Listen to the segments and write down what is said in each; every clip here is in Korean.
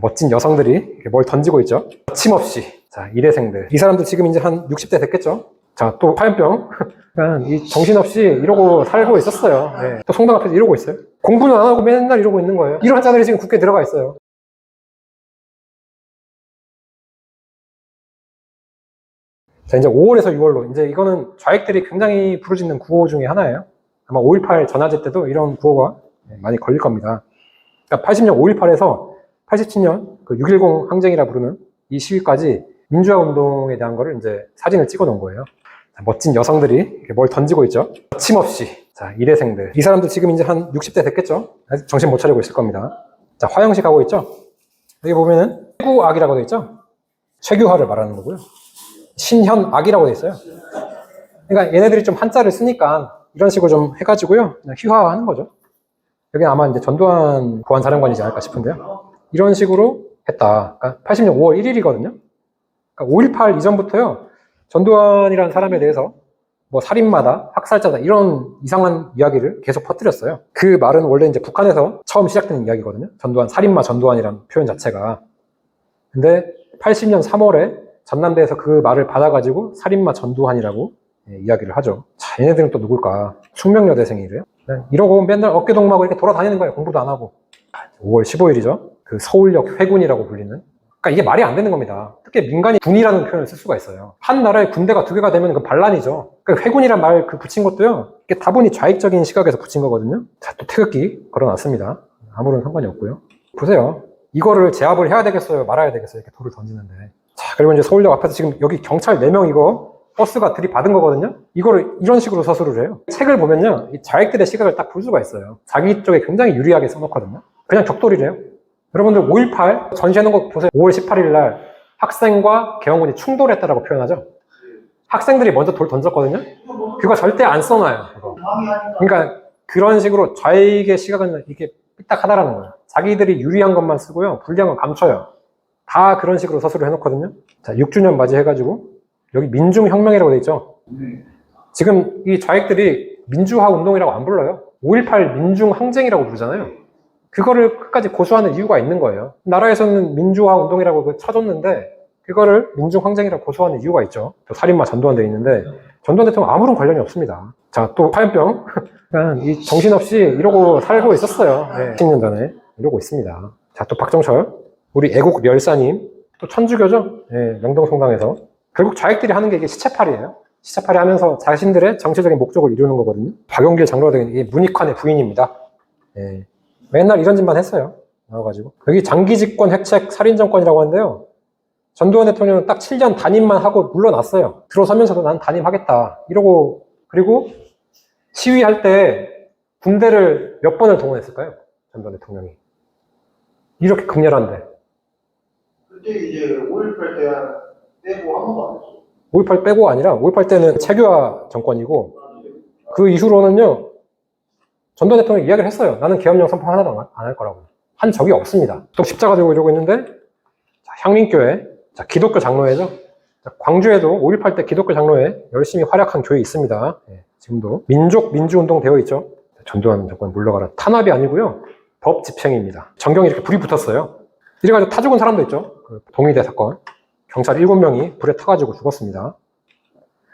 멋진 여성들이 뭘 던지고 있죠. 거침없이. 자, 이대생들. 이 사람들 지금 이제 한 60대 됐겠죠? 자, 또. 그냥 이 정신없이 이러고 살고 있었어요. 네. 또 성당 앞에서 이러고 있어요. 공부는 안 하고 맨날 이러고 있는 거예요. 이런 자들이 지금 국회에 들어가 있어요. 자, 이제 5월에서 6월로. 이제 이거는 좌익들이 굉장히 부르짖는 구호 중에 하나예요. 아마 5.18 전화제 때도 이런 구호가 많이 걸릴 겁니다. 그러니까 80년 5.18에서 87년 그 6.10 항쟁이라 부르는 이 시위까지 민주화 운동에 대한 거를 이제 사진을 찍어 놓은 거예요. 자, 멋진 여성들이 뭘 던지고 있죠. 거침없이. 자, 이대생들. 이 사람들 지금 이제 한 60대 됐겠죠? 아직 정신 못 차리고 있을 겁니다. 자, 화영식 하고 있죠? 여기 보면은 최구악이라고 되어 있죠? 최규화를 말하는 거고요. 신현악이라고 되어 있어요. 그러니까 얘네들이 좀 한자를 쓰니까 이런 식으로 좀 해가지고요. 그냥 휘화하는 거죠. 여기 아마 이제 전두환 보안사령관이지 않을까 싶은데요. 이런 식으로 했다. 그러니까 80년 5월 1일이거든요. 그러니까 5.18 이전부터요. 전두환이라는 사람에 대해서 뭐 살인마다, 학살자다 이런 이상한 이야기를 계속 퍼뜨렸어요. 그 말은 원래 이제 북한에서 처음 시작된 이야기거든요. 전두환, 살인마 전두환이라는 표현 자체가. 근데 80년 3월에 전남대에서 그 말을 받아가지고 살인마 전두환이라고 예, 이야기를 하죠. 자, 얘네들은 또 누굴까? 숙명여대생이래요. 네, 이러고 맨날 어깨동무하고 이렇게 돌아다니는 거예요. 공부도 안 하고. 5월 15일이죠. 그 서울역 회군이라고 불리는. 그러니까 이게 말이 안 되는 겁니다. 특히 민간이 군이라는 표현을 쓸 수가 있어요. 한 나라에 군대가 두 개가 되면 그 반란이죠. 그 회군이란 말 그 붙인 것도요. 이게 다분히 좌익적인 시각에서 붙인 거거든요. 자, 또 태극기 걸어놨습니다. 아무런 상관이 없고요. 보세요. 이거를 제압을 해야 되겠어요? 말아야 되겠어요? 이렇게 돌을 던지는데. 자, 그리고 이제 서울역 앞에서 지금 여기 경찰 4명 이거 버스가 들이받은 거거든요. 이거를 이런 식으로 서술을 해요. 책을 보면요. 이 좌익들의 시각을 딱 볼 수가 있어요. 자기 쪽에 굉장히 유리하게 써놓거든요. 그냥 격돌이래요. 여러분들 5.18 전시해놓은 거 보세요. 5월 18일 날 학생과 개헌군이 충돌했다라고 표현하죠. 학생들이 먼저 돌 던졌거든요. 그거 절대 안 써놔요. 그거. 그러니까 그런 식으로 좌익의 시각은 이렇게 삐딱하다라는 거예요. 자기들이 유리한 것만 쓰고요. 불리한 건 감춰요. 다 그런 식으로 서술을 해놓거든요. 자, 6주년 맞이해가지고 여기 민중혁명이라고 돼 있죠. 지금 이 좌익들이 민주화 운동이라고 안 불러요. 5.18 민중항쟁이라고 부르잖아요. 그거를 끝까지 고수하는 이유가 있는 거예요. 나라에서는 민주화 운동이라고 그 쳐줬는데 그거를 민중항쟁이라고 고수하는 이유가 있죠. 또 살인마 전두환 돼 있는데 전두환 대통령 아무런 관련이 없습니다. 자, 또 화염병. 이 정신없이 이러고 살고 있었어요. 네, 10년 전에 이러고 있습니다. 자, 또 박정철. 우리 애국 멸사님. 또 천주교죠? 예, 명동성당에서. 결국 좌익들이 하는 게 이게 시체팔이에요. 시체팔이 하면서 자신들의 정치적인 목적을 이루는 거거든요. 박용길 장로가 된 이게 문익환의 부인입니다. 예. 맨날 이런 짓만 했어요. 나와가지고. 여기 장기 집권 획책 살인 정권이라고 하는데요. 전두환 대통령은 딱 7년 단임만 하고 물러났어요. 들어서면서도 난 단임하겠다. 이러고, 그리고 시위할 때 군대를 몇 번을 동원했을까요? 전두환 대통령이. 이렇게 극렬한데. 그때 이제 5.18때 떼고 한 번도 안 했어. 5.18 빼고 아니라 5.18 때는 체교화 정권이고 그 이후로는요 전두환 대통령이 이야기를 했어요. 나는 계엄령 선포 하나도 안 할 거라고. 한 적이 없습니다. 또 십자가 들고 이러고 있는데 자, 향민교회, 자, 기독교 장로회죠. 자, 광주에도 5.18 때 기독교 장로회 열심히 활약한 교회 있습니다. 예, 지금도 민족 민주운동 되어 있죠. 전두환 정권 물러가라. 탄압이 아니고요. 법 집행입니다. 전경이 이렇게 불이 붙었어요. 이래가지고 타 죽은 사람도 있죠. 그 동의대 사건. 경찰 7명이 불에 타가지고 죽었습니다.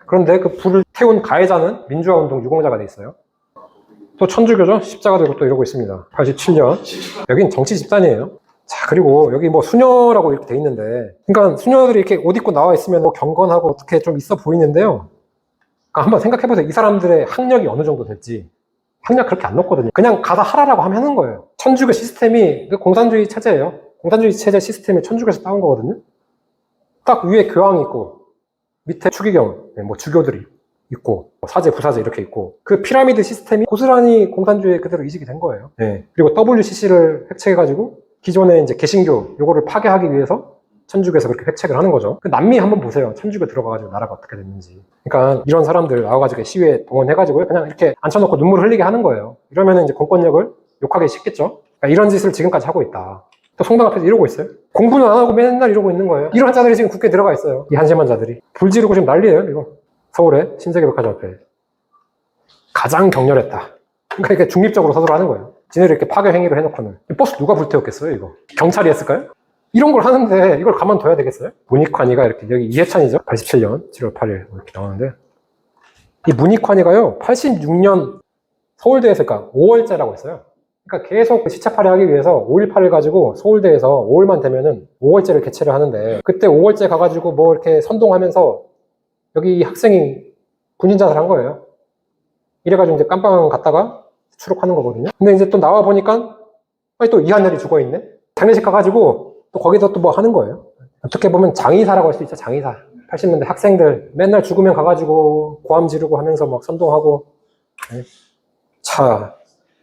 그런데 그 불을 태운 가해자는 민주화운동 유공자가 돼 있어요. 또 천주교죠? 십자가 들고 또 이러고 있습니다. 87년. 여긴 정치 집단이에요. 자, 그리고 여기 뭐 수녀라고 이렇게 돼 있는데, 그러니까 수녀들이 이렇게 옷 입고 나와 있으면 뭐 경건하고 어떻게 좀 있어 보이는데요. 그러니까 한번 생각해 보세요. 이 사람들의 학력이 어느 정도 될지. 학력 그렇게 안 높거든요. 그냥 가다 하라라고 하면 하는 거예요. 천주교 시스템이 그 공산주의 체제예요. 공산주의 체제 시스템이 천주교에서 따온 거거든요. 딱 위에 교황이 있고 밑에 추기경, 네, 뭐 주교들이 있고 뭐 사제, 부사제 이렇게 있고 그 피라미드 시스템이 고스란히 공산주의에 그대로 이식이 된 거예요. 네. 그리고 WCC를 획책해가지고 기존의 이제 개신교 요거를 파괴하기 위해서 천주교에서 그렇게 획책을 하는 거죠. 그 남미 한번 보세요. 천주교 들어가가지고 나라가 어떻게 됐는지. 그러니까 이런 사람들 나와가지고 시위에 동원해가지고 그냥 이렇게 앉혀놓고 눈물 흘리게 하는 거예요. 이러면 이제 공권력을 욕하기 쉽겠죠. 그러니까 이런 짓을 지금까지 하고 있다. 또 성당 앞에서 이러고 있어요. 공부는 안 하고 맨날 이러고 있는 거예요. 이런 자들이 지금 국회에 들어가 있어요. 이 한심한 자들이. 불 지르고 지금 난리예요, 이거. 서울의 신세계백화점 앞에. 가장 격렬했다. 그러니까 이렇게 중립적으로 서술하는 거예요. 지네를 이렇게 파괴 행위로 해놓고는. 이 버스 누가 불태웠겠어요, 이거? 경찰이 했을까요? 이런 걸 하는데 이걸 가만둬야 되겠어요? 문익환이가 이렇게 여기 이해찬이죠? 87년 7월 8일 이렇게 나오는데 이 문익환이가요 86년 서울대에서 그러니까 5월제라고 했어요. 그러니까 계속 시차팔이 하기 위해서 5.18을 가지고 서울대에서 5월만 되면은 5월제를 개최를 하는데 그때 5월제 가가지고 뭐 이렇게 선동하면서 여기 이 학생이 군인 자살 한 거예요. 이래가지고 이제 깜빵 갔다가 추록하는 거거든요. 근데 이제 또 나와 보니까 아니 또 이한열이 죽어 있네. 장례식 가가지고 또 거기서 또 뭐 하는 거예요. 어떻게 보면 장의사라고 할 수 있죠. 장의사. 80년대 학생들 맨날 죽으면 가가지고 고함 지르고 하면서 막 선동하고. 네. 차.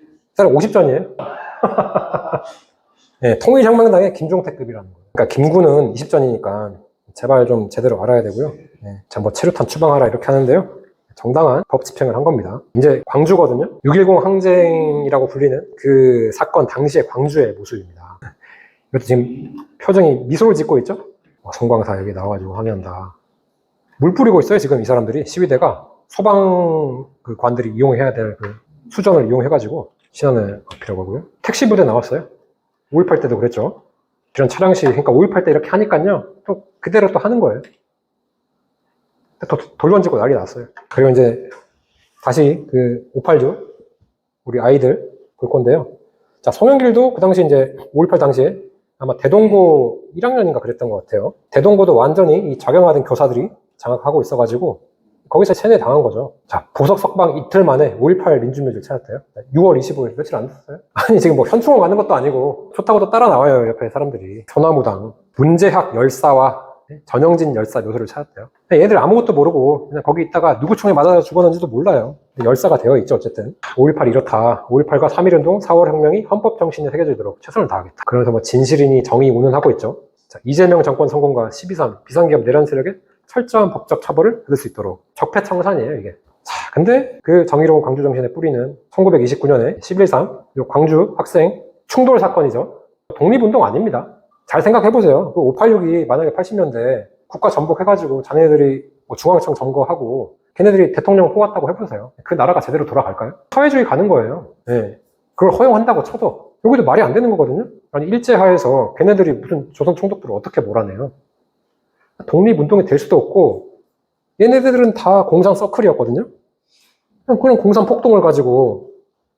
이 사람 50전이에요. 네, 통일혁명당의 김종택급이라는 거예요. 그러니까 김구는 20전이니까 제발 좀 제대로 알아야 되고요. 네, 전뭐 체류탄 추방하라 이렇게 하는데요. 정당한 법 집행을 한 겁니다. 이제 광주거든요. 6.10 항쟁이라고 불리는 그 사건 당시의 광주의 모습입니다. 이것도 지금 표정이 미소를 짓고 있죠? 어, 송광사 여기 나와가지고 항의한다. 물 뿌리고 있어요, 지금 이 사람들이. 시위대가 소방 그 관들이 이용해야 될 그 수전을 이용해가지고 신원을 어필하고 하고요. 택시 부대 나왔어요. 5.18 때도 그랬죠. 이런 차량 시, 그러니까 5.18 때 이렇게 하니까요. 또 그대로 또 하는 거예요. 또 돌 던지고 난리 났어요. 그리고 이제 다시 그 586 우리 아이들 볼 건데요. 자, 송영길도 그 당시 이제 5.18 당시에 아마 대동고 1학년인가 그랬던 것 같아요. 대동고도 완전히 이 적용하던 교사들이 장악하고 있어가지고 거기서 체내 당한 거죠. 자, 보석 석방 이틀 만에 5.18 민주묘지를 찾았대요. 6월 25일 며칠 안 됐어요. 아니 지금 뭐 현충원 가는 것도 아니고 좋다고도 따라 나와요 옆에 사람들이. 소나무당 문재학 열사와 전영진 열사 묘소를 찾았대요. 얘들 아무것도 모르고 그냥 거기 있다가 누구 총에 맞아서 죽었는지도 몰라요. 열사가 되어 있죠 어쨌든. 5.18 이렇다. 5.18과 3.1운동, 4월 혁명이 헌법 정신에 새겨지도록 최선을 다하겠다. 그러면서 뭐 진실이니 정의 운운하고 있죠. 자, 이재명 정권 성공과 12.3 비상기업 내란 세력의 철저한 법적 처벌을 받을 수 있도록 적폐청산이에요 이게. 자, 근데 그 정의로운 광주 정신의 뿌리는 1929년에 11.3요 광주 학생 충돌 사건이죠. 독립운동 아닙니다. 잘 생각해보세요. 그 586이 만약에 80년대 국가 전복해가지고 자네들이 뭐 중앙청 점거하고 걔네들이 대통령 뽑았다고 해보세요. 그 나라가 제대로 돌아갈까요? 사회주의 가는 거예요. 예. 그걸 허용한다고 쳐도 여기도 말이 안 되는 거거든요. 아니 일제하에서 걔네들이 무슨 조선 총독들을 어떻게 몰아내요? 독립운동이 될 수도 없고 얘네들은 다 공산 서클이었거든요. 그런 공산 폭동을 가지고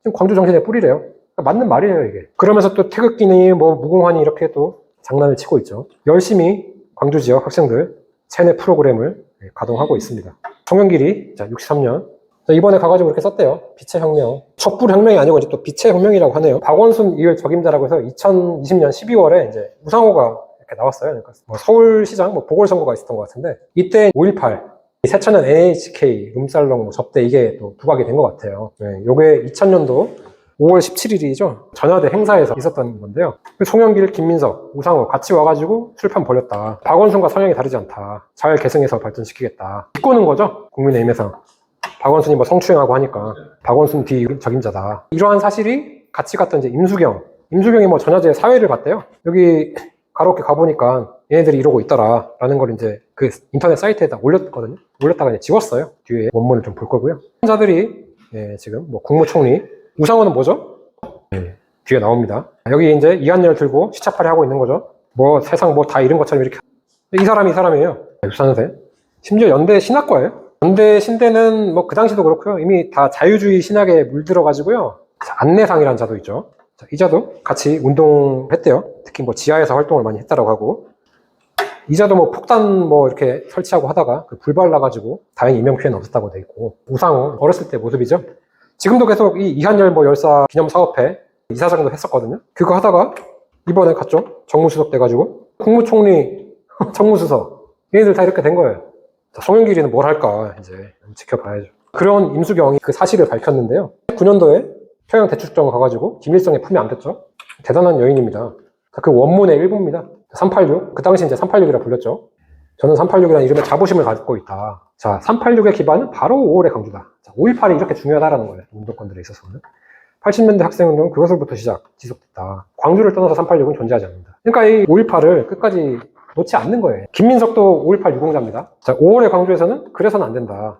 지금 광주 정신에 뿌리래요. 그러니까 맞는 말이에요 이게. 그러면서 또 태극기니 뭐 무궁화니 이렇게 또 장난을 치고 있죠. 열심히 광주 지역 학생들 체내 프로그램을 네, 가동하고 있습니다. 송영길이 자 63년 자, 이번에 가가지고 이렇게 썼대요. 빛의 혁명. 촛불 혁명이 아니고 이제 또 빛의 혁명이라고 하네요. 박원순 이을 적임자라고 해서 2020년 12월에 이제 우상호가 이렇게 나왔어요. 그러니까 뭐 서울시장 뭐 보궐선거가 있었던 것 같은데 이때 5.18 세천년 NHK 룸살롱 뭐 접대 이게 또 부각이 된 것 같아요. 네, 요게 2000년도 5월 17일이죠. 전야대 행사에서 있었던 건데요. 송영길, 김민석, 우상호 같이 와가지고 술판 벌였다. 박원순과 성향이 다르지 않다. 잘 계승해서 발전시키겠다. 비꼬는 거죠. 국민의힘에서. 박원순이 뭐 성추행하고 하니까 박원순 뒤 적임자다. 이러한 사실이 같이 갔던 이제 임수경. 임수경이 뭐 전야제 사회를 봤대요. 여기 가로케 가보니까 얘네들이 이러고 있더라. 라는 걸 이제 그 인터넷 사이트에다 올렸거든요. 올렸다가 이제 지웠어요. 뒤에 원문을 좀 볼 거고요. 자들이 예, 지금 뭐 국무총리 우상호는 뭐죠? 예, 뒤에 나옵니다. 여기 이제 이한열 들고 시차팔이 하고 있는 거죠. 뭐 세상 뭐다 잃은 것처럼 이렇게. 이 사람이 이 사람이에요. 유산세. 심지어 연대 신학과예요. 연대 신대는 뭐 그 당시도 그렇고요. 이미 다 자유주의 신학에 물들어 가지고요. 자, 안내상이라는 자도 있죠. 자, 이 자도 같이 운동했대요. 특히 뭐 지하에서 활동을 많이 했다라고 하고. 이자도 뭐 폭탄 뭐 이렇게 설치하고 하다가 그 불발 나가지고 다행히 인명 피해는 없었다고 돼 있고 우상호 어렸을 때 모습이죠. 지금도 계속 이 이한열 뭐 열사 기념 사업회 이사장도 했었거든요. 그거 하다가 이번에 갔죠. 정무수석 돼가지고 국무총리, 정무수석 얘네들 다 이렇게 된 거예요. 자, 송영길이는 뭘 할까 이제 지켜봐야죠. 그런 임수경이 그 사실을 밝혔는데요. 9년도에 평양 대축정 가가지고 김일성의 품에 안겼죠. 대단한 여인입니다. 그 원문의 일부입니다. 386. 그 당시 이제 386이라 불렸죠. 저는 386이라는 이름에 자부심을 갖고 있다. 자, 386의 기반은 바로 5월의 강주다. 자, 5.18이 이렇게 중요하다라는 거예요. 운동권들에 있어서는. 80년대 학생운동은 그것으로부터 시작, 지속됐다. 광주를 떠나서 386은 존재하지 않는다. 그러니까 이 5.18을 끝까지 놓지 않는 거예요. 김민석도 5.18 유공자입니다. 자, 5월의 광주에서는 그래서는 안 된다.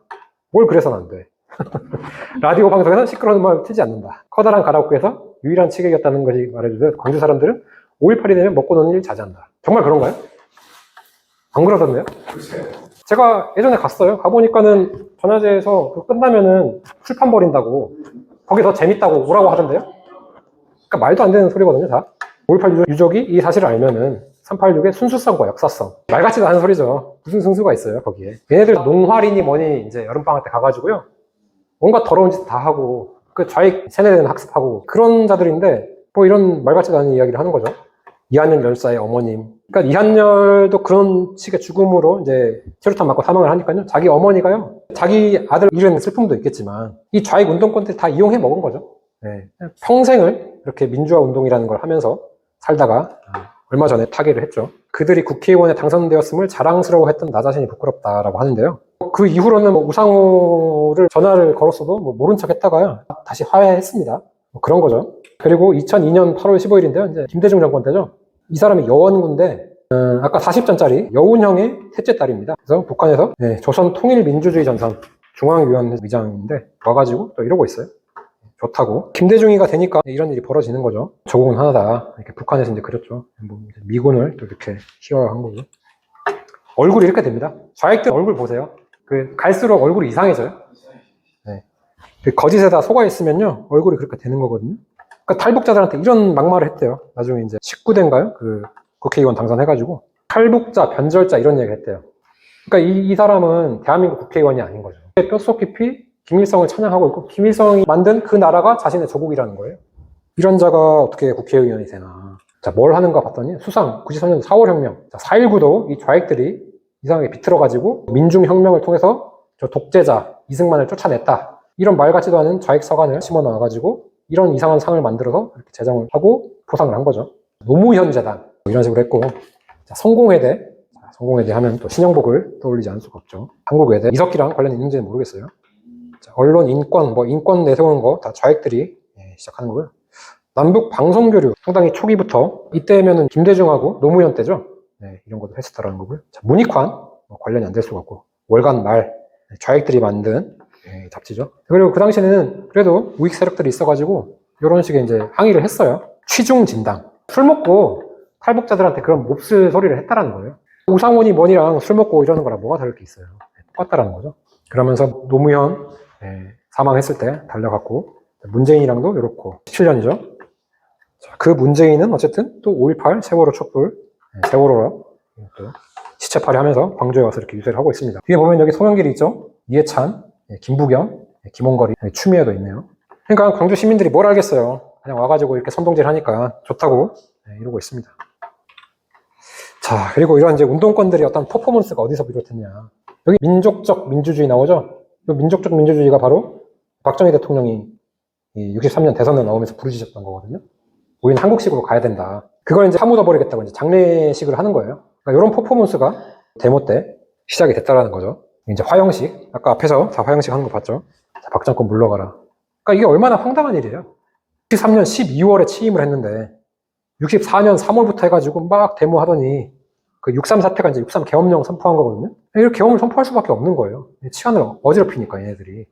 뭘 그래서는 안 돼. 라디오 방송에서 시끄러운 말 틀지 않는다. 커다란 가라오케에서 유일한 취객이었다는 것이 말해주듯 광주 사람들은 5.18이 되면 먹고 노는 일 자제한다. 정말 그런가요? 안 그러던데요? 제가 예전에 갔어요. 가보니까는 전화제에서 그 끝나면은 출판 버린다고 거기 더 재밌다고 오라고 하던데요? 그러니까 말도 안 되는 소리거든요, 다. 5.18 유족이 이 사실을 알면은 386의 순수성과 역사성. 말 같지도 않은 소리죠. 무슨 순수가 있어요, 거기에. 얘네들 농활이니 뭐니 이제 여름방학 때 가가지고요. 뭔가 더러운 짓 다 하고, 그 좌익 세뇌되는 학습하고, 그런 자들인데, 뭐 이런 말 같지도 않은 이야기를 하는 거죠. 이한열 열사의 어머님. 그러니까 이한열도 그런 식의 죽음으로 이제 체류탄 맞고 사망을 하니까요. 자기 어머니가요. 자기 아들 잃은 슬픔도 있겠지만, 이 좌익 운동권들 다 이용해 먹은 거죠. 네. 평생을 이렇게 민주화 운동이라는 걸 하면서 살다가 얼마 전에 타계를 했죠. 그들이 국회의원에 당선되었음을 자랑스러워했던 나 자신이 부끄럽다라고 하는데요. 그 이후로는 뭐 우상호를 전화를 걸었어도 뭐 모른 척 했다가요. 다시 화해했습니다. 뭐 그런 거죠. 그리고 2002년 8월 15일인데요. 이제 김대중 정권 때죠. 이 사람이 여원군데 음, 아까 40전짜리 여운형의 셋째 딸입니다. 그래서 북한에서 네, 조선 통일민주주의 전선 중앙위원회 의장인데 와가지고 또 이러고 있어요. 좋다고. 김대중이가 되니까 이런 일이 벌어지는 거죠. 조국은 하나다. 이렇게 북한에서 이제 그랬죠. 뭐 이제 미군을 또 이렇게 희화한 거고. 얼굴이 이렇게 됩니다. 좌익들 얼굴 보세요. 그 갈수록 얼굴이 이상해져요. 네. 그 거짓에다 속아 있으면요 얼굴이 그렇게 되는 거거든요. 그러니까 탈북자들한테 이런 막말을 했대요. 나중에 이제 19대인가요? 그 국회의원 당선해가지고 탈북자, 변절자 이런 얘기 했대요. 그러니까 이, 이 사람은 대한민국 국회의원이 아닌 거죠. 뼛속 깊이 김일성을 찬양하고 있고 김일성이 만든 그 나라가 자신의 조국이라는 거예요. 이런 자가 어떻게 국회의원이 되나. 자, 뭘 하는가 봤더니 수상 93년 4월 혁명. 자, 4.19도 이 좌익들이 이상하게 비틀어가지고 민중혁명을 통해서 저 독재자 이승만을 쫓아냈다. 이런 말 같지도 않은 좌익 서간을 심어 넣어가지고 이런 이상한 상을 만들어서 이렇게 제정을 하고 포상을 한 거죠. 노무현 재단 뭐 이런 식으로 했고 자, 성공회대 자, 성공회대 하면 또 신영복을 떠올리지 않을 수가 없죠. 한국외대 이석기랑 관련 있는지는 모르겠어요. 자, 언론 인권 뭐 인권 내세우는 거 다 좌익들이 예, 시작하는 거고요. 남북 방송 교류 상당히 초기부터 이때면은 김대중하고 노무현 때죠. 네, 이런 것도 했었다라는 거고요. 자, 문익환 뭐 관련이 안 될 수가 없고 월간 말 네, 좌익들이 만든 예, 잡지죠. 그리고 그 당시에는 그래도 우익 세력들이 있어가지고 이런 식의 이제 항의를 했어요. 취중 진당 술 먹고 탈북자들한테 그런 몹쓸 소리를 했다라는 거예요. 우상훈이 뭐니랑 술 먹고 이러는 거랑 뭐가 다를 게 있어요. 네, 똑같다라는 거죠. 그러면서 노무현 예, 사망했을 때 달려갔고 문재인이랑도 이렇고 17년이죠. 그 문재인은 어쨌든 또 5.18 세월호 촛불 예, 세월호로 또 시체팔이 하면서 광주에 와서 이렇게 유세를 하고 있습니다. 뒤에 보면 여기 송영길이 있죠. 이해찬, 예, 김부겸, 예, 김원거리, 예, 추미애도 있네요. 그러니까 광주 시민들이 뭘 알겠어요. 그냥 와가지고 이렇게 선동질 하니까 좋다고 예, 이러고 있습니다. 자, 그리고 이런 이제 운동권들이 어떤 퍼포먼스가 어디서 비롯했냐. 여기 민족적 민주주의 나오죠? 이 민족적 민주주의가 바로 박정희 대통령이 이 63년 대선에 나오면서 부르짖었던 거거든요. 우리는 한국식으로 가야 된다. 그걸 이제 파묻어 버리겠다고 이제 장례식을 하는 거예요. 그러니까 이런 퍼포먼스가 데모 때 시작이 됐다라는 거죠. 이제 화형식. 아까 앞에서 다 화형식 하는 거 봤죠? 자, 박정권 물러가라. 그러니까 이게 얼마나 황당한 일이에요. 63년 12월에 취임을 했는데 64년 3월부터 해가지고 막 데모하더니 그 63 사태가 이제 63 계엄령 선포한 거거든요. 이렇게 계엄을 선포할 수밖에 없는 거예요. 치안을 어지럽히니까 얘네들이.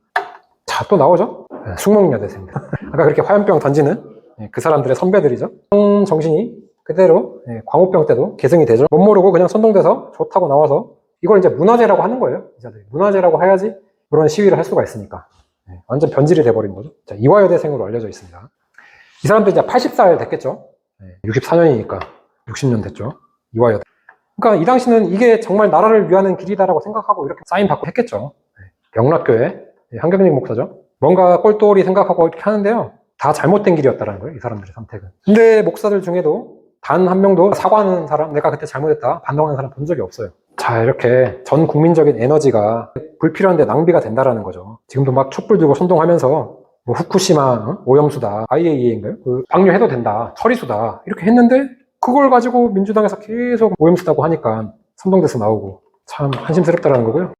자, 또 나오죠? 네, 숙명여대생들. 아까 그렇게 화염병 던지는 네, 그 사람들의 선배들이죠. 성 정신이 그대로 네, 광우병 때도 계승이 되죠. 못 모르고 그냥 선동돼서 좋다고 나와서 이걸 이제 문화재라고 하는 거예요. 이자들이 문화재라고 해야지 그런 시위를 할 수가 있으니까. 네, 완전 변질이 돼버린 거죠. 자, 이화여대생으로 알려져 있습니다. 이 사람들 이제 80살 됐겠죠. 64년이니까 60년 됐죠. 이화여대. 그러니까 이 당시는 이게 정말 나라를 위하는 길이다라고 생각하고 이렇게 사인 받고 했겠죠. 명락교회 한경직 목사죠. 뭔가 꼴똘히 생각하고 이렇게 하는데요. 다 잘못된 길이었다는 거예요. 이 사람들의 선택은. 근데 목사들 중에도 단 한 명도 사과하는 사람, 내가 그때 잘못했다, 반성하는 사람 본 적이 없어요. 자, 이렇게 전 국민적인 에너지가 불필요한데 낭비가 된다라는 거죠. 지금도 막 촛불 들고 선동하면서 뭐 후쿠시마 어? 오염수다, IAEA인가요? 그 방류해도 된다, 처리수다 이렇게 했는데 그걸 가지고 민주당에서 계속 오염수다고 하니까 선동돼서 나오고 참 한심스럽다라는 거고요.